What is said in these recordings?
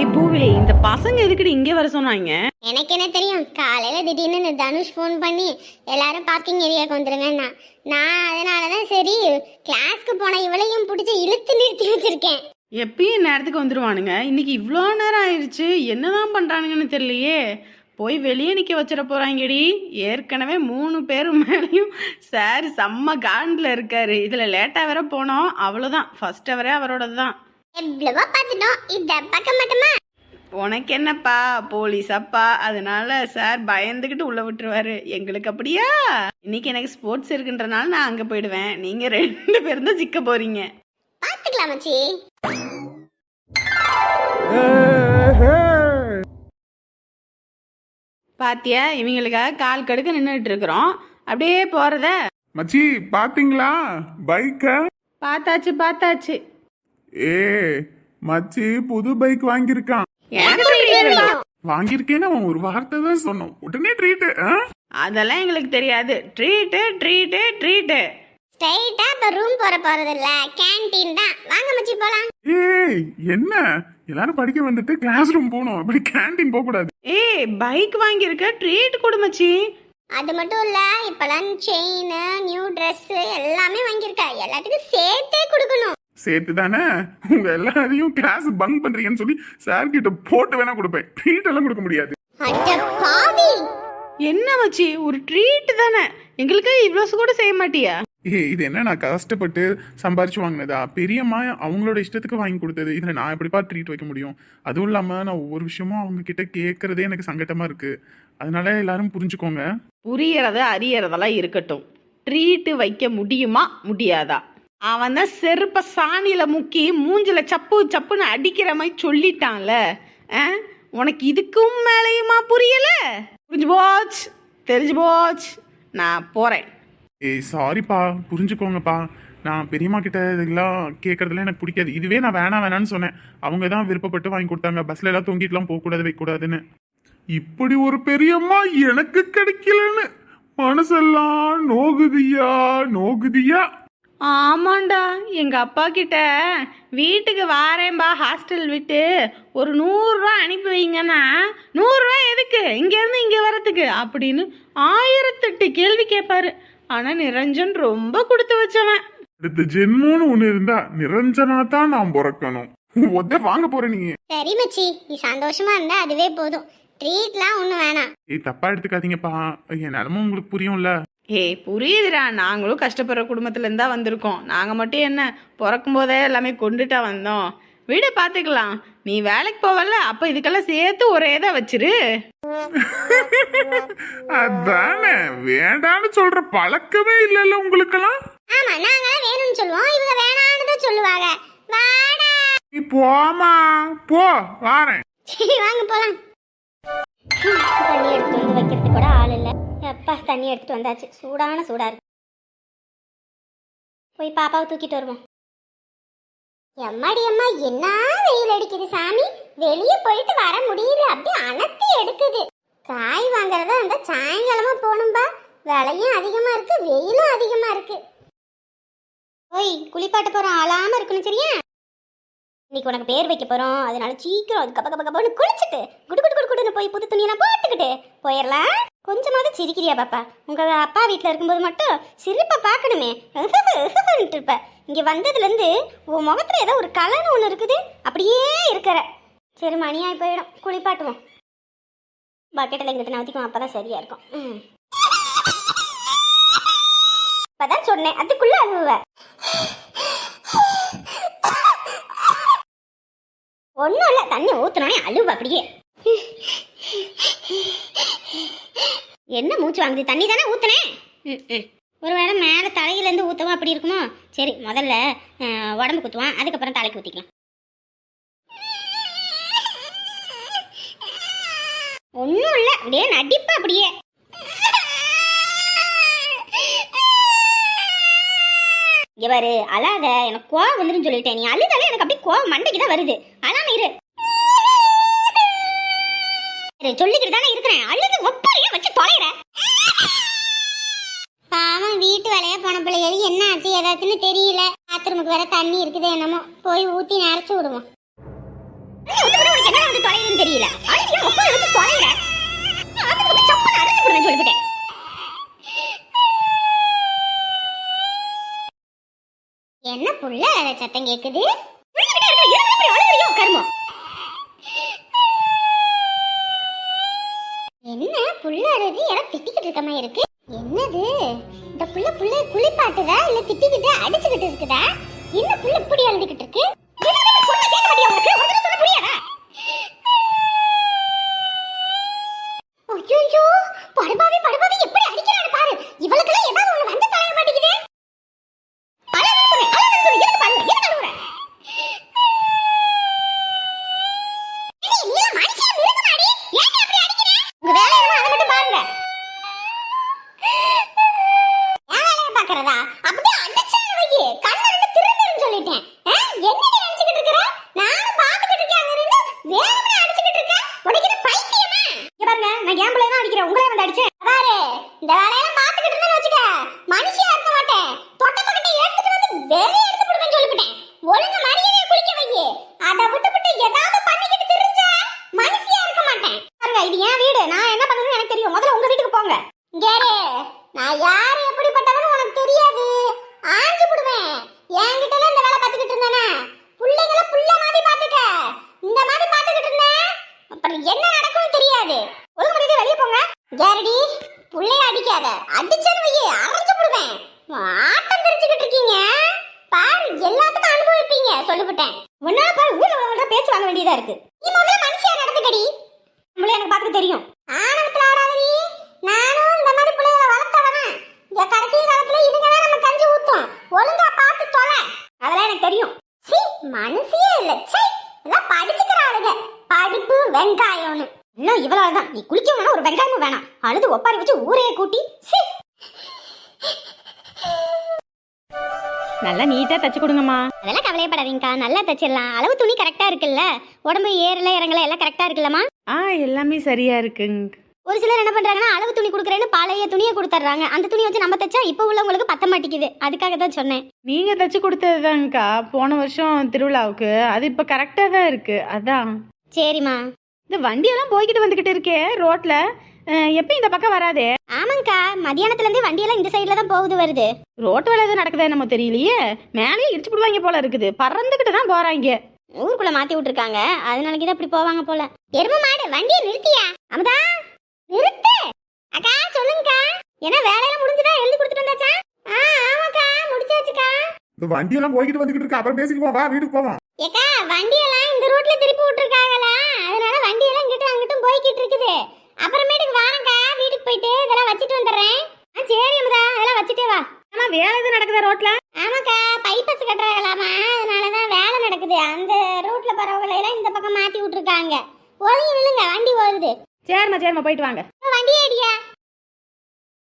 ஏய் பூவிலி இந்த பசங்க எதுக்குடி இங்கே வர சொன்னாங்க? எனக்கு என்ன தெரியும்? காலையில் திடீர்னு இந்த தனுஷ் ஃபோன் பண்ணி எல்லாரும் பார்க்கிங் ஏரியாவுக்கு வந்துருங்கன்னா நான் அதனால தான் சரி கிளாஸ்க்கு போன இவளையும் பிடிச்சி இழுத்து நிறுத்தி வச்சிருக்கேன். எப்பயும் நேரத்துக்கு வந்துருவானுங்க. இன்னைக்கு இவ்வளோ நேரம் ஆயிடுச்சு என்னதான் பண்றானுங்கன்னு தெரியலையே. போய் வெளியே நிற்க வச்சிட போறாங்கடி. ஏற்கனவே மூணு பேர் மேலேயும் சார் செம்ம காண்டில் இருக்காரு. இதில் லேட்டாக வேற போனோம். அவ்வளோதான் ஃபர்ஸ்ட் அவரே அவரோடது தான் எவ்வளவோ பார்த்துட்டோம். இதை பார்க்க மாட்டோமா? உனக்கு என்னப்பா? போலீஸ் அப்பா. அதனால சார் பயந்துக்கிட்டு உள்ள விட்டுருவாரு. எங்களுக்கு அப்படியா? இன்னைக்கு எனக்கு ஸ்போர்ட்ஸ் இருக்குன்றனால நான் அங்கே போயிடுவேன். நீங்கள் ரெண்டு பேரும் தான் சிக்க போறீங்க. பார்த்துக்கலாம் மச்சி. பாத்தியா இவங்களுக்காக கால் கடுக்க நின்றுட்டு இருக்கிறோம். அப்படியே போறத. மச்சி பாத்தீங்களா? பைக்க? பார்த்தாச்சு பார்த்தாச்சு. ஏ மச்சி புது பைக் வாங்கியிருக்கான். வாங்கியிருக்கேன்னு அவன் ஒரு வார்த்தை தான் சொன்னான். உடனே ட்ரீட் அதெல்லாம் எங்களுக்கு தெரியாது. ட்ரீட்டு ட்ரீட்டு ட்ரீட்டு ஸ்ட்ரைட்டா இப்போ ரூம் போற போறது இல்ல கேண்டீன் தான். வாங்க மச்சி போலாம். ஏய் என்ன? எல்லாரும் படிக்க வந்துட்டு கிளாஸ் ரூம் போகணும். அப்படி கேண்டீன் போக கூடாது ஏய் பைக் வாங்கியிருக்க ட்ரீட் கொடுமச்சி அது மட்டும் இல்ல இப்பெல்லாம் செயின் நியூ Dress எல்லாமே வாங்கியிருக்கா. எல்லாத்துக்கும் சேர்த்தே கொடுக்கணும். சேர்த்து தானே உங்க எல்லாரையும் கிளாஸ் பங்க் பண்றீங்கன்னு சொல்லி சார் கிட்ட போட்டு வேணா கொடுப்பேன். ட்ரீட் எல்லாம் கொடுக்க முடியாது. அட பாவி! என்ன மச்சி ஒரு ட்ரீட் தானே? எங்களுக்கு இவ்வளோ கூட செய்ய மாட்டியா? ஏய் இது என்ன நான் கஷ்டப்பட்டு சம்பாரிச்சு வாங்கினதா? பெரியம்மா அவங்களோட இஷ்டத்துக்கு வாங்கி கொடுத்தது. இதில் நான் எப்படிப்பா ட்ரீட் வைக்க முடியும்? அதுவும் இல்லாமல் நான் ஒவ்வொரு விஷயமும் அவங்க கிட்ட கேட்கறதே எனக்கு சங்கட்டமா இருக்கு. அதனால எல்லாரும் புரிஞ்சுக்கோங்க. புரியறது அறியறதெல்லாம் இருக்கட்டும். ட்ரீட்டு வைக்க முடியுமா? முடியாதா? அவன் தான் செருப்ப சாணியில முக்கி மூஞ்சில சப்பு சப்புன்னு அடிக்கிற மாதிரி சொல்லிட்டான்ல. ஆ? உனக்கு இதுக்கும் மேலேயுமா புரியல? புரிஞ்சு போச்சு. தெரிஞ்சு போச்சு. நான் போறேன். ஏய் சாரிப்பா புரிஞ்சுக்கோங்கப்பா. நான் பெரியம்மா கிட்ட இதெல்லாம் கேட்கறதுல எனக்கு பிடிக்காது. இதுவே நான் வேணாம் வேணாம்னு சொன்னேன். அவங்க தான் விருப்பப்பட்டு வாங்கி கொடுத்தாங்க. பஸ்ல எல்லாம் தூங்கிட்டுலாம் போகக்கூடாது வைக்கக்கூடாதுன்னு. இப்படி ஒரு பெரியம்மா எனக்கு கிடைக்கலன்னு மனசெல்லாம் நோகுதியா நோகுதியா? ஆமாண்டா எங்க அப்பா கிட்ட வீட்டுக்கு வாரேன்பா ஹாஸ்டல் விட்டு ஒரு நூறுரூவா அனுப்பி வைங்கன்னா நூறுரூவா எதுக்கு? இங்கேருந்து இங்கே வரத்துக்கு அப்படின்னு ஆயிரத்தெட்டு கேள்வி கேட்பாரு ஆனால் நிரஞ்சன் ரொம்ப கொடுத்து வச்சவன். அடுத்த ஜென்மோன்னு ஒண்ணு இருந்தா நிரஞ்சனா தான் நான் பிறக்கணும். ஒத்த வாங்க போற நீ. சரி மச்சி. நீ சந்தோஷமா இருந்தா அதுவே போதும். ட்ரீட்லாம் ஒன்றும் வேணாம். ஏய் தப்பா எடுத்துக்காதீங்கப்பா. என் நிலமும் உங்களுக்கு புரியும்ல. ஏய் புரியுதுடா. நாங்களும் கஷ்டப்படுற குடும்பத்துலேருந்து தான் வந்திருக்கோம். நாங்கள் மட்டும் என்ன பிறக்கும் போதே எல்லாமே கொண்டுட்டா வந்தோம். வீடு பார்த்துக்கலாம் நீ வேலைக்கு போவல அப்போ இதுக்கெல்லாம் சேர்த்து ஒரே தான் வச்சிரு. அதானே வேண்டான்னு சொல்ற பழக்கமே இல்லைல்ல உங்களுக்கெல்லாம்? ஆமா நாங்களாம் வேணும்னு சொல்லுவோம். இவங்க வேணான்னு தான் சொல்லுவாங்க. வாடா. நீ போமா போ வாரேன். சரி வாங்க போலாம். தண்ணி எடுத்துட்டு வந்து வைக்கிறதுக்கு கூட ஆள் இல்லை. எப்பா தண்ணி எடுத்துட்டு வந்தாச்சு. சூடான சூடா இருக்கு. போய் பாப்பாவை தூக்கிட்டு வருவோம். எம்மாடி அம்மா என்ன வெயில் அடிக்குது சாமி? வெளியே போயிட்டு வர முடியல. அப்படியே அனத்தி எடுக்குது. காய் வாங்குறதா அந்த சாயங்காலமா போகணும்பா. விலையும் அதிகமா இருக்கு வெயிலும் அதிகமா இருக்கு. ஓய் குளிப்பாட்ட போறோம் அழாம இருக்கணும் சரியா? இன்னைக்கு உனக்கு பேர் வைக்க போகிறோம் அதனால சீக்கிரம் அது கப்ப கப்ப கப்பன்னு குளிச்சுட்டு குடு குடு குடு குடுன்னு போய் புது துணியெல்லாம் போட்டுக்கிட்டு போயிடலாம் கொஞ்சமாவது சிரிக்கிறியா பாப்பா? உங்கள் அப்பா வீட்டில் இருக்கும்போது மட்டும் சிரிப்பை பார்க்கணுமே. இருப்ப. இங்கே வந்ததுலேருந்து உன் முகத்தில் ஏதோ ஒரு கலர்னு ஒன்று இருக்குது. அப்படியே இருக்கிற. சரி மணியாகி போயிடும். குளிப்பாட்டுவோம். பக்கெட்டில் இங்கிட்ட நவுத்திக்கும் அப்பதான் சரியாக இருக்கும். ம். இப்பதான் சொன்னேன். அதுக்குள்ளே அழுவ ஒன்றும் இல்லை தண்ணி ஊற்றுனோடனே அழுவு அப்படியே. என்ன மூச்சு வாங்குது? தண்ணி தானே ஊற்றுனேன் ஒருவேளை மேலே தலையிலேருந்து ஊற்றவும் அப்படி இருக்குமோ? சரி முதல்ல உடம்பு குத்துவான் அதுக்கப்புறம் தலைக்கு ஊற்றிக்கலாம் ஒன்றும் இல்லை அப்படியே நடிப்பு அப்படியே. பாரு அழாத. எனக்கு கோவம் வந்துருன்னு சொல்லிட்டேன். நீ அழுதாலே எனக்கு அப்படியே கோவம் மண்டைக்கு தான் வருது. சொல்லிக்கிட்டு தானே இருக்கிறேன். அழுது ஒப்பரையா வச்சு தொலைற பாவம் வீட்டு வேலையா போன பிள்ளைகள். என்ன ஆச்சு? ஏதாச்சுன்னு தெரியல. பாத்ரூமுக்கு வேற தண்ணி இருக்குது என்னமோ. போய் ஊத்தி நிறச்சு விடுவோம். உனக்கு என்ன வந்து முடியல அடியா ஒப்பா எடுத்து தொலைற அதுக்கு சப்ப அடிச்சு போடுவேன் சொல்லிவிட்டேன் என்ன புள்ள சத்தம் கேக்குது கருமம்? புள்ள அழுது எனக்கு திட்டிக்கிட்டு இருக்க மாதிரி இருக்கு என்னது இந்த புள்ள புள்ள குளிப்பாட்டுதா இல்ல திட்டிக்கிட்டு அடிச்சுக்கிட்டு இருக்குதா என்ன புள்ள இப்படி அழுதுகிட்டு இருக்கு சொன்னா கேட்க மாட்டியா உனக்கு? ஒரு தடவை சொன்னா புரியாதா? ஐயையோ, படுபாவி, படுபாவி, எப்படி அடிக்கிறான்னு பாரு. இவளுக்கெல்லாம் ஏதாவது ஒண்ணு வந்து தொலைய மாட்டேங்குதே. அழாதன்னு சொன்னேன், அழாதன்னு சொன்னேன். எதுக்கு பாருங்க, எதுக்கு அழுகுற? ஏய், நீ எல்லாம் மனுஷியா மிருகமாடி? ஏன்டா இப்படி அடிக்கிற? உங்க வேலை என்னமோ அதை மட்டும் பாருங்க. என் வேலையை பார்க்கறதா? அப்படியே அடிச்சாரு வையி. கண்ணை ரெண்டு திரும்பிருன்னு சொல்லிட்டேன். ஆ, என்ன நீ நினைச்சுக்கிட்டு இருக்கிற? நானும் பார்த்துக்கிட்டு இருக்கேன் அங்க நின்னு. வேணும்னே அடிச்சுக்கிட்டு இருக்க? உனக்கு என்ன பைத்தியமா? இங்க பாருங்க, நான் என் பிள்ளைய தான் அடிக்கிறேன். உங்களே வந்து அடிச்சேன். பாரு, இந்த வேலையெல்லாம் பார்த்துக்கிட்டு இருந்தேன்னு வச்சுக்க, மனுஷியா இருக்க மாட்டேன். தொட்ட பக்கத்தை எடுத்துட்டு வந்து வெளியே எடுத்து போடுவேன்னு சொல்லிவிட்டேன். ஒழுங்கா மரியாதையா குளிக்க வையி. அதை விட்டுப்புட்டு ஏதாவது பண்ணிக்கிட்டு திரிஞ்சா, மனுஷியா இருக்க மாட்டேன். பாருங்க, இது என் வீடு. நான் என்ன பண்ணணும்னு எனக்கு தெரியும். முதல்ல உங்க வீட்டுக்கு போங்க. இங்க இரு. நான் யாரு எப்படிப்பட்டவன்னு உனக்கு தெரியாது ஆஞ்சு விடுவேன் என்கிட்ட எல்லாம் இந்த வேலை பார்த்துக்கிட்டு இருந்தானே பிள்ளைங்கள புள்ள மாதிரி பார்த்துக்க இந்த மாதிரி பார்த்துக்கிட்டு இருந்தேன் அப்புறம் தெரியாது. ஒழுங்கு மரியாதை வெளியே போங்க. கேரடி புள்ளைய அடிக்காத. அடிச்சேன்னு வையே அரைஞ்சு விடுவேன் ஆட்டம் தெரிஞ்சுக்கிட்டு இருக்கீங்க. பாரு எல்லாத்துக்கும் அனுபவிப்பீங்க. சொல்லிவிட்டேன் ஒன்னால பாரு ஊர்ல உள்ளவங்கள்ட்ட பேச்சு வாங்க வேண்டியதா இருக்கு. நீ முதல்ல மனுஷியா நடந்துக்கடி. நம்மளே எனக்கு பார்த்துட்டு தெரியும். ஆணவத்துல ஆடாதடி. நானும் இந்த மாதிரி பிள்ளைகளை வளர்த்தவன. இந்த கடைசி காலத்துல இதுங்க தான் நம்ம கஞ்சி ஊத்தும். ஒழுங்கா பார்த்து தொலை. அதெல்லாம் எனக்கு தெரியும். சி மனுஷியே இல்லை. சை எல்லாம் படிச்சுக்கிற ஆளுங்க படிப்பு வெங்காயம்னு. எல்லாம் இவ்வளவு தான் நீ குளிக்க வேணாம் ஒரு வெங்காயமும் வேணாம். அழுது ஒப்பாரி வச்சு ஊரையே கூட்டி சீ. நல்லா நீட்டா தச்சு கொடுங்கம்மா. அதெல்லாம் கவலையப்படாதீங்கக்கா. நல்லா தச்சிடலாம். அளவு துணி கரெக்டா இருக்குல்ல. உடம்பு ஏறல இறங்கல எல்லாம் கரெக்டா இருக்குல்லம்மா. ஆ எல்லாமே சரியா இருக்குங்க. ஒரு சிலர் என்ன பண்றாங்கன்னா அளவு துணி கொடுக்குறேன்னு பழைய துணியை கொடுத்துட்றாங்க அந்த துணி வச்சு நம்ம தைச்சா இப்போ உள்ளவங்களுக்கு பத்த மாட்டேங்குது. அதுக்காக தான் சொன்னேன். நீங்க தச்சு கொடுத்ததுதான்க்கா போன வருஷம் திருவிழாவுக்கு. அது இப்ப கரெக்டா தான் இருக்கு. அதான். சரிம்மா. இந்த வண்டியெல்லாம் போய்கிட்டு வந்துகிட்டு இருக்கே அஹ், எப்ப இந்த பக்கம் வராதே. ஆமாங்கக்கா. மதியானத்துல இருந்தே வண்டியெல்லாம் இந்த சைடுல தான் போகுது வருது. ரோட்டு வேலை எதுவும் நடக்குதா நம்ம தெரியலையே. மேலேயே இடிச்சு போடுவாங்க போல இருக்குது. பறந்துகிட்டு தான் போறாங்க. ஊருக்குள்ள மாத்தி விட்டுருக்காங்க. அதனாலக்கு தான் இப்படி போவாங்க போல. எரும மாடு வண்டியை நிறுத்தியா? அமுதா? நிறுத்து. அக்கா சொல்லுங்கக்கா. என்ன வேலையெல்லாம் முடிஞ்சுதா? எழுதி கொடுத்துட்டு வந்தாச்சா? ஆ ஆமாக்கா முடிச்சாச்சுக்கா. இந்த வண்டியெல்லாம் போய்கிட்டு வந்துகிட்டு இருக்கு. அப்புறம் பேசிக்குவோம் வா வீட்டுக்கு போவோம் ஏக்கா வண்டியெல்லாம் இந்த ரூட்ல திருப்பி விட்டுருக்காங்களா? அதனால வண்டியெல்லாம் இங்கிட்டும் அங்கிட்டும் போய்கிட்டு இருக்குது. அப்புறமேட்டுக்கு வாரங்கக்கா வீட்டுக்கு போயிட்டு இதெல்லாம் வச்சுட்டு வந்துடுறேன். ஆ சரி அமுதா. அதெல்லாம் வச்சுட்டே வா. ஆமா வேலை எதுவும் நடக்குதா ரோட்ல? ஆமாக்கா பைப்பஸ் கட்டுறாங்களாமா. அதனாலதான் வேலை நடக்குது. அந்த ரூட்ல பரவகளை எல்லாம் இந்த பக்கம் மாத்தி விட்டுருக்காங்க. ஒதுங்கி நில்லுங்க வண்டி வருது சரிம்மா சரிம்மா போயிட்டு வாங்க. வண்டி அடியா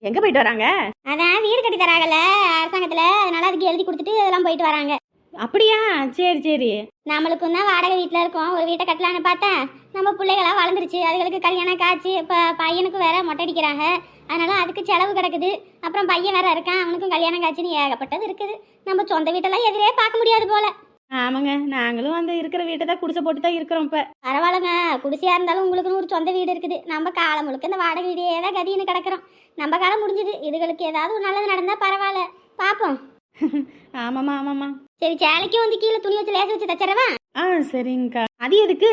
எங்க போயிட்டு வராங்க? அதான் வீடு கட்டி தராங்கல்ல அரசாங்கத்துல. அதனால அதுக்கு எழுதி கொடுத்துட்டு அதெல்லாம் போயிட்டு வராங்க. அப்படியா? சரி சரி. நம்மளுக்கும் தான் வாடகை வீட்டில் இருக்கோம். ஒரு வீட்டை கட்டலான்னு பார்த்தேன் நம்ம பிள்ளைகளா வளர்ந்துருச்சு. அதுகளுக்கு கல்யாணம் காய்ச்சி இப்போ பையனுக்கும் வேற மொட்டை அடிக்கிறாங்க. அதனால அதுக்கு செலவு கிடக்குது. அப்புறம் பையன் வேற இருக்கான். அவனுக்கும் கல்யாணம் காய்ச்சின்னு ஏகப்பட்டது இருக்குது. நம்ம சொந்த வீட்டெல்லாம் எதிரே பார்க்க முடியாது போல. ஆமாங்க நாங்களும் அந்த இருக்கிற வீட்டை தான் குடிசை போட்டு தான் இருக்கிறோம் இப்ப. பரவாயில்லைங்க. குடிசையா இருந்தாலும் உங்களுக்குன்னு ஒரு சொந்த வீடு இருக்குது. நம்ம காலம் முழுக்க இந்த வாடகை வீடே தான் கதின்னு கிடக்குறோம். நம்ம காலம் முடிஞ்சது. இதுகளுக்கு ஏதாவது ஒரு நல்லது நடந்தா பரவாயில்ல. பார்ப்போம் ஆமாம்மா ஆமாம்மா. சரி சேலைக்கும் வந்து கீழே துணி வச்சு லேச வச்சு தச்சிடவா? ஆ சரிங்கக்கா. அது எதுக்கு?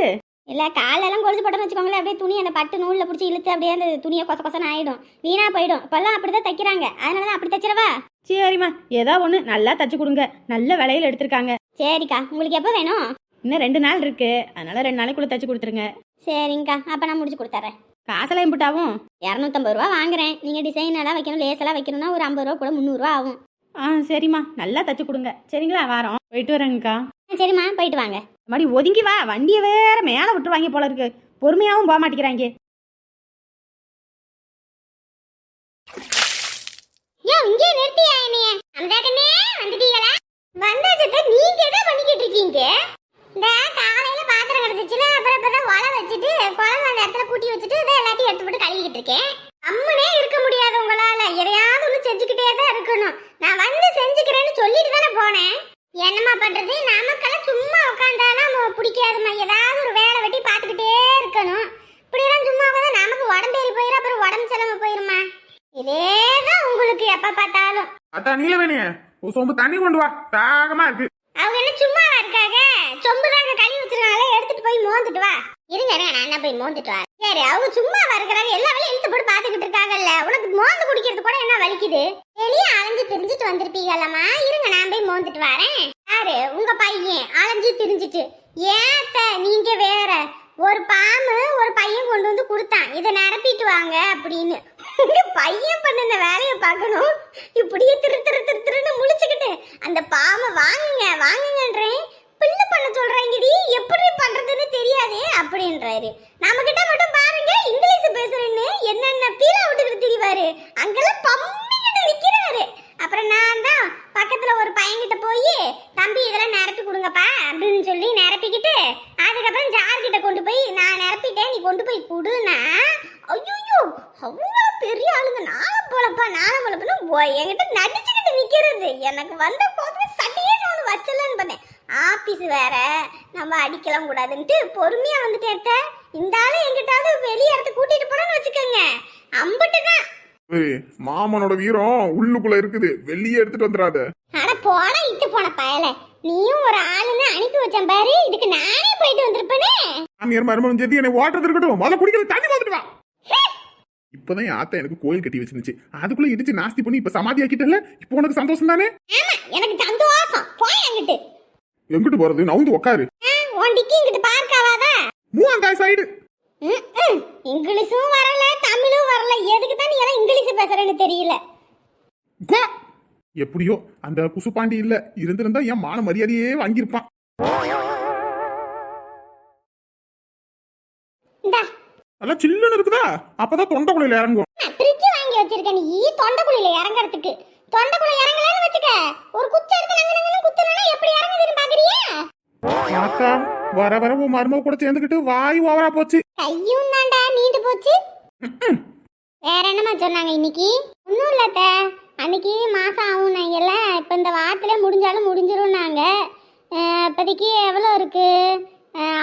இல்லை காலெல்லாம் கொலுசு போட்டோன்னு வச்சுக்கோங்களேன். அப்படியே துணி அந்த பட்டு நூலில் பிடிச்சி இழுத்து அப்படியே அந்த துணியை கொச கொசன்னு ஆயிடும். வீணா போயிடும். இப்போல்லாம் அப்படி தான் தைக்கிறாங்க. அதனால தான் அப்படி தச்சிடவா? சரிம்மா. ஏதோ ஒன்று நல்லா தச்சு கொடுங்க. நல்ல விலையில எடுத்திருக்காங்க. சரிக்கா. உங்களுக்கு எப்போ வேணும்? இன்னும் ரெண்டு நாள் இருக்கு. அதனால ரெண்டு நாளைக்குள்ள தச்சு கொடுத்துருங்க. சரிங்கக்கா. அப்போ நான் முடிச்சு கொடுத்துட்றேன் காசெல்லாம் இம்புட்டாவும் இரநூத்தம்பது ரூபா வாங்குறேன். நீங்கள் டிசைன் எல்லாம் வைக்கணும் லேசெல்லாம் வைக்கணும்னா ஒரு ஐம்பது ரூபா கூட முந்நூறுரூவா ஆகும். ஆ சரிம்மா. நல்லா தச்சு கொடுங்க. சரிங்களா? வாரோம். போயிட்டு வரேங்கக்கா. சரிம்மா. போயிட்டு வாங்க. மறுபடி ஒதுங்கி வா. வண்டியை வேற மேலே விட்டுருவாங்க போல இருக்கு. பொறுமையாவும் போக மாட்டேங்கிறாங்க. ஏன் இங்கே நிறுத்தியா என்னைய? அந்த நீங்க இந்த காலையில பாத்திரம் கிடந்துச்சுன்னா அப்புறம் இப்பதான் ஒலை வச்சுட்டு குழம்பு அந்த இடத்துல கூட்டி வச்சுட்டு இதை எல்லாத்தையும் எடுத்து போட்டு கழுவிக்கிட்டு இருக்கேன். அம்மனே இருக்க முடியாது உங்களால. எதையாவது ஒன்று செஞ்சுக்கிட்டே தான் இருக்கணும். நான் வந்து செஞ்சுக்கிறேன்னு சொல்லிட்டு தானே போனேன். என்னம்மா பண்றது? நமக்கெல்லாம் சும்மா உட்காந்தாலும் பிடிக்காதுமா ஏதாவது ஒரு வேலை வெட்டி பார்த்துக்கிட்டே இருக்கணும். இப்படிலாம் சும்மா உட்காந்து நமக்கு உடம்பு ஏறி போயிடும் அப்புறம் உடம்பு செலவு போயிருமா? இதேதான் உங்களுக்கு எப்ப பார்த்தாலும். அத்தா நீலவேணிய ஒரு சொம்பு தண்ணி கொண்டு வா. தாகமா இருக்கு. அவங்க என்ன சும்மா இருக்காங்க? சொம்பு தாங்க கழுவி வச்சிருக்காங்களே எடுத்துட்டு போய் மோந்துட்டு வா. இருங்க இருங்க, நான் என்ன போய் மோந்துட்டு வா சரி அவங்க சும்மா இருக்கிறாங்க. எல்லா வேலையும் இழுத்து போட்டு பாத்துக்கிட்டு இருக்காங்கல்ல. உனக்கு மோந்து குடிக்கிறது கூட என்ன வலிக்குது? வெளியே அலைஞ்சு திரிஞ்சிட்டு வந்திருப்பீங்களம்மா. இருங்க நான் போய் மோந்துட்டு வரேன். யாரு? உங்க பையன். அலைஞ்சு திரிஞ்சிட்டு. ஏத்த நீங்க வேற. ஒரு பாம்பு ஒரு பையன் கொண்டு வந்து கொடுத்தான். இதை நிரப்பிட்டு வாங்க அப்படின்னு. பையன் பண்ணின வேலையை பார்க்கணும். இப்படியே திரு திரு திரு திருன்னு முழிச்சுக்கிட்டு அந்த பாமை வாங்குங்க வாங்குங்கன்றேன் பில்லு பண்ண சொல்றாங்கடி. எப்படி பண்றதுன்னு தெரியாதே அப்படின்றாரு. நம்ம கிட்ட மட்டும் பாருங்க இங்கிலீஷ் பேசுறேன்னு என்னென்ன பீலா விட்டுக்கிட்டு திரிவாரு. அங்கெல்லாம் பம்மிக்கிட்டு நிக்கிறாரு. அப்புறம் நான் தான் பக்கத்துல ஒரு பையன்கிட்ட போய் தம்பி இதெல்லாம் நிரப்பி கொடுங்கப்பா அப்படின்னு சொல்லி நிரப்பிக்கிட்டு அதுக்கப்புறம் ஜார் கிட்ட கொண்டு போய் நான் நிரப்பிட்டேன் நீ கொண்டு போய் கொடுன்னா ஐயோ அவ்வளோ பெரிய ஆளுங்க. நாளம் போலப்பா நாளம் போலப்பா என்கிட்ட நடிச்சுக்கிட்டு நிக்கிறது. எனக்கு வந்த போது சட்டையே நான் வச்சலன்னு பார்த்தேன் ஆபீஸ் வேற. நம்ம அடிக்கலாம் கூடாதுன்ட்டு பொறுமையா வந்துட்டேன் அத்தை. இந்த ஆளு எங்கிட்டாவது வெளிய இடத்துக்கு கூட்டிட்டு போனோம்னு வச்சுக்கோங்க. அம்பிட்டு தான். மாமனோட வீரம் உள்ளுக்குள்ள இருக்குது. வெளியே எடுத்துட்டு வந்துடாத. அட போன இட்டு போன பயல. நீயும் ஒரு ஆளுன்னு அனுப்பி வச்சேன் பாரு. இதுக்கு நானே போயிட்டு வந்திருப்பேனே. மாமியார் மருமகன் சேர்த்து என்னை ஓட்டுறது இருக்கட்டும். முதல்ல குடிக்கிற தண்ணி வந்துட்டு வா. இப்பதான் என் ஆத்தா எனக்கு கோயில் கட்டி வச்சிருந்துச்சு. அதுக்குள்ள இடிச்சு நாஸ்தி பண்ணி இப்ப சமாதி ஆக்கிட்டல இப்போ உனக்கு சந்தோஷம் தானே எனக்கு சந்தோஷம். போய் அங்கிட்டு எங்கிட்டு போறது? நவுந்து உக்காரு. ஆ, உன் டிக்கி இங்கிட்டு சைடு ம்ம். இங்கிலீஷும் வரல தமிழும் வரல. எதுக்கு தான் நீ எல்லாம் இங்கிலீஷ் பேசுறேன்னு தெரியல? எப்படியோ அந்த குசுப்பாண்டி இல்ல. இருந்திருந்தா என் மான மரியாதையே வாங்கியிருப்பான். நல்லா சில்லுன்னு இருக்குதா? அப்பதான் தொண்டைக்குள்ளையில இறங்கும். ஃப்ரிட்ஜ் வாங்கி வச்சிருக்க நீ. தொண்டைக்குழியில இறங்கறதுக்கு. தொண்டைக்குள்ள இறங்கலன்னு வச்சுக்க. ஒரு குச்சி எடுத்து நங்க நங்கன்னு குத்துனா எப்படி இறங்குதுன்னு பாக்குறியா? ஆத்தா வர வர உன் மருமக கூட சேர்ந்துக்கிட்டு வாய் ஓவரா போச்சு. கையும் தாண்டா நீண்டு போச்சு. வேற என்னம்மா சொன்னாங்க இன்னைக்கு? ஒன்றும் இல்ல அத்தை. அன்னைக்கு மாசம் ஆகும் நாங்கல்ல இப்போ இந்த வாரத்துல முடிஞ்சாலும் முடிஞ்சிரும்னாங்க. அஹ், இப்போதைக்கு எவ்வளோ இருக்கு?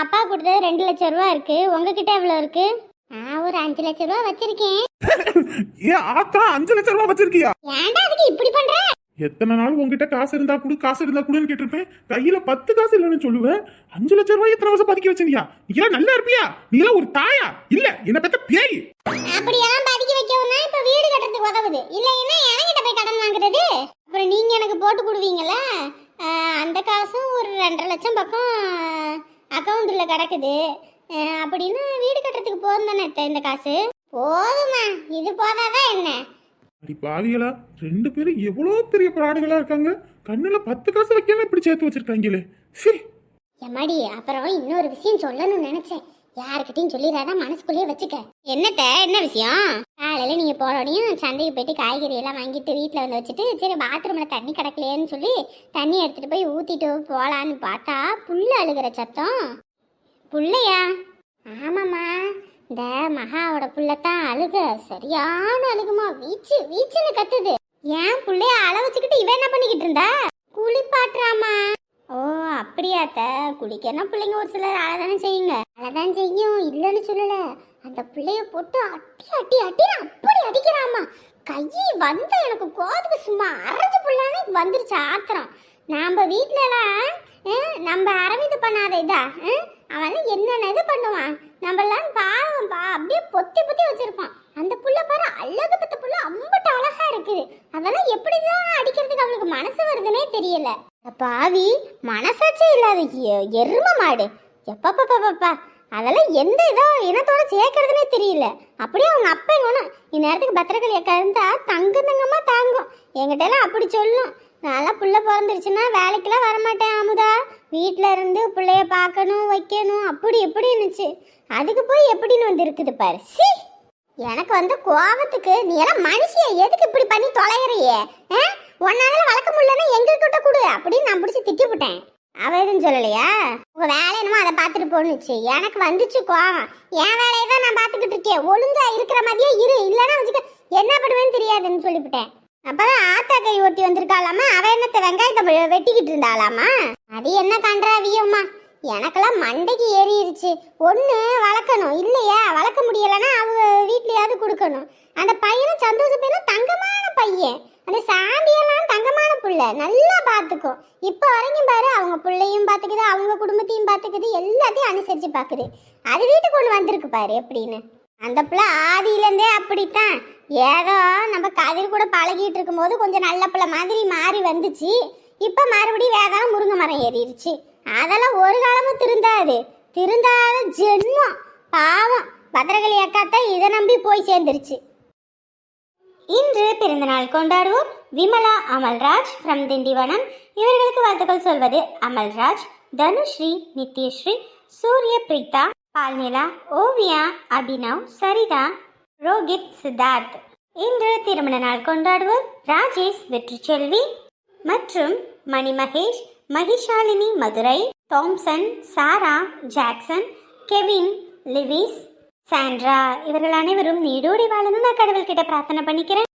அப்பா கொடுத்தது ரெண்டு லட்சம் ரூபா இருக்கு. உங்ககிட்ட எவ்வளோ இருக்கு? நான் ஒரு அஞ்சு லட்சம் ரூபா வச்சிருக்கேன். ஏன் ஆத்தா அஞ்சு லட்சம் ரூபாய் வச்சிருக்கியா? ஏன்டா அதுக்கு இப்படி பண்ற? எத்தனை நாள் உன்கிட்ட காசு இருந்தா கொடு காசு இருந்தா கொடுன்னு கேட்டிருப்பேன். கையில பத்து காசு இல்லைன்னு சொல்லுவேன். அஞ்சு லட்சம் ரூபாய் எத்தனை வருஷம் பதுக்கி வச்சிருக்கியா? நீ எல்லாம் நல்லா இருப்பியா? நீ எல்லாம் ஒரு தாயா? இல்ல என்ன பெத்த பேய். அப்படியெல்லாம் பதுக்கி வைக்கவும் தான் இப்போ வீடு கட்டுறதுக்கு உதவுது. இல்லைன்னா என்கிட்ட போய் கடன் வாங்குறது? அப்புறம் நீங்கள் எனக்கு போட்டு கொடுவீங்களா ஆஹ் அந்த காசும் ஒரு ரெண்டரை லட்சம் பக்கம் அக்கௌண்ட்டில் கிடக்குது. அப்படின்னா வீடு கட்டுறதுக்கு போதும் தானே அத்தை இந்த காசு? போதுமா இது போதாதான் என்ன? அடி பாவிகளா ரெண்டு பேரும் எவ்வளோ பெரிய பிராடுகளா இருக்காங்க? கண்ணுல பத்து காசு வைக்காம இப்படி சேர்த்து வச்சிருக்காங்களே. சரி எம்மாடி அப்புறம் இன்னொரு விஷயம் சொல்லணும்னு நினைச்சேன். யாருக்கிட்டையும் சொல்லிடாத மனசுக்குள்ளேயே வச்சுக்க. என்னத்த என்ன விஷயம்? காலையில நீங்க போனோடையும் சந்தைக்கு போயிட்டு காய்கறி எல்லாம் வாங்கிட்டு வீட்டில் வந்து வச்சுட்டு சரி பாத்ரூம்ல தண்ணி கிடக்கலையேன்னு சொல்லி தண்ணி எடுத்துட்டு போய் ஊத்திட்டு போலான்னு பார்த்தா புல்ல அழுகிற சத்தம். புள்ளையா? ஆமாம்மா. இந்த மகாவோட புள்ளத்தான் அழுக. சரியான அழுகுமா. வீச்சு வீச்சுன்னு கத்துது. ஏன் புள்ளைய அழ வச்சுக்கிட்டு இவன் என்ன பண்ணிக்கிட்டு இருந்தா? குளிப்பாட்டுறாமா ஓ அப்படியாத்த குளிக்கன்னா பிள்ளைங்க ஒரு சிலர் அழதானே செய்யுங்க. அழதான் செய்யும். இல்லைன்னு சொல்லல. அந்த பிள்ளைய போட்டு அட்டி அட்டி அட்டி அப்படி அடிக்கிறாமா கையை வந்து எனக்கு கோதுக்கு சும்மா அரைஞ்சு புள்ளானே வந்துருச்சு ஆத்திரம். நாம வீட்டிலலாம் நம்ம அரவிந்து பண்ணாத இதா? அவன் என்னென்ன இது பண்ணுவான்? நம்மளாம் பாவம் பா அப்படியே பொத்தி பொத்தி வச்சிருப்பான். அந்த புள்ள பாரு அழகு பத்த புள்ள அம்பட்டு அழகா இருக்குது. அதெல்லாம் எப்படிதான் அடிக்கிறதுக்கு அவளுக்கு மனசு வருதுன்னே தெரியல. பாவி மனசாச்சே இல்லாத எ- எரும மாடு. எப்பப்பப்பப்பா அதெல்லாம் எந்த இதோ இனத்தோட சேர்க்கறதுனே தெரியல. அப்படியே அவங்க அப்பா எங்கன்னு இந்நேரத்துக்கு பத்திரக்கலி அக்கா இருந்தா தங்க தங்கமா தாங்கும். எங்கிட்டலாம் எல்லாம் அப்படி சொல்லும். நான்லாம் புள்ள பிறந்துருச்சுன்னா வேலைக்கெல்லாம் வரமாட்டேன் அமுதா. வீட்டில் இருந்து பிள்ளைய பார்க்கணும் வைக்கணும் அப்படி எப்படி இருந்துச்சு அதுக்கு போய் எப்படின்னு வந்துருக்குது பாரு. சி! எனக்கு வந்து கோபத்துக்கு நீ எல்லாம் மனுஷிய? எதுக்கு இப்படி பண்ணி தொலைகிறியே ஆ? உன்னால வளர்க்க முடியலன்னா எங்ககிட்ட கொடு. அப்படின்னு நான் பிடிச்சி திட்டி விட்டேன் அவ எதுவும் சொல்லலையா? உங்க வேலை என்னமோ அதை பார்த்துட்டு போணுச்சு. எனக்கு வந்துச்சு கோவம். என் வேலையை தான் நான் பார்த்துக்கிட்டு இருக்கேன். ஒழுங்கா இருக்கிற மாதிரியே இரு. இல்லைன்னா வச்சுக்க என்ன பண்ணுவேன்னு தெரியாதுன்னு சொல்லிவிட்டேன் அப்பதான் ஆத்தா கை ஒட்டி வந்திருக்காளாமா? அவ என்னத்த வெங்காயத்தை வெட்டிக்கிட்டு இருந்தாளாமா? அது என்ன கண்டாவியம்மா எனக்கெல்லாம் மண்டைக்கு ஏறிடுச்சு ஒன்று வளர்க்கணும். இல்லையா? வளர்க்க முடியலைன்னா அவங்க வீட்லயாவது கொடுக்கணும். அந்த பையனும் சந்தோஷ பையனும் தங்கமான பையன். அந்த சாந்தியெல்லாம் தங்கமான புள்ள. நல்லா பார்த்துக்கும் இப்போ வரைக்கும் பாரு அவங்க பிள்ளையும் பார்த்துக்குது அவங்க குடும்பத்தையும் பார்த்துக்குது எல்லாத்தையும் அனுசரித்து பார்க்குது அது வீட்டுக்கு ஒன்று வந்திருக்கு பாரு எப்படின்னு. அந்த பிள்ளை ஆதியிலேருந்தே அப்படித்தான். ஏதோ நம்ம கதிர் கூட பழகிட்டு இருக்கும்போது கொஞ்சம் நல்ல பிள்ளை மாதிரி மாறி வந்துச்சு. இப்போ மறுபடியும் வேதாளம் முருங்கை மரம் ஏறிடுச்சு. அதெல்லாம் ஒரு காலமும் திருந்தாது. திருந்தாத ஜென்மம் பாவம். பத்திரகாளி அக்காத்தான் இதை நம்பி போய் சேர்ந்துருச்சு. இன்று பிறந்தநாள் கொண்டாடுவோம் விமலா அமல்ராஜ் ஃப்ரம் திண்டிவனம். இவர்களுக்கு வாழ்த்துக்கள் சொல்வது அமல்ராஜ் தனுஸ்ரீ நித்யஸ்ரீ சூரிய பிரீதா பால்நிலா ஓவியா அபினவ் சரிதா ரோகித் சித்தார்த். இன்று திருமண நாள் கொண்டாடுவோர் ராஜேஷ் வெற்றிச்செல்வி மற்றும் Mani Mahesh Mahishalini Madurai Thomson Sarah Jackson Kevin Lewis Sandra. இவர்கள் அனைவரும் நீடோடி வாழணும் நான் கடவுள்கிட்ட பிரார்த்தனை பண்ணிக்கிறேன்.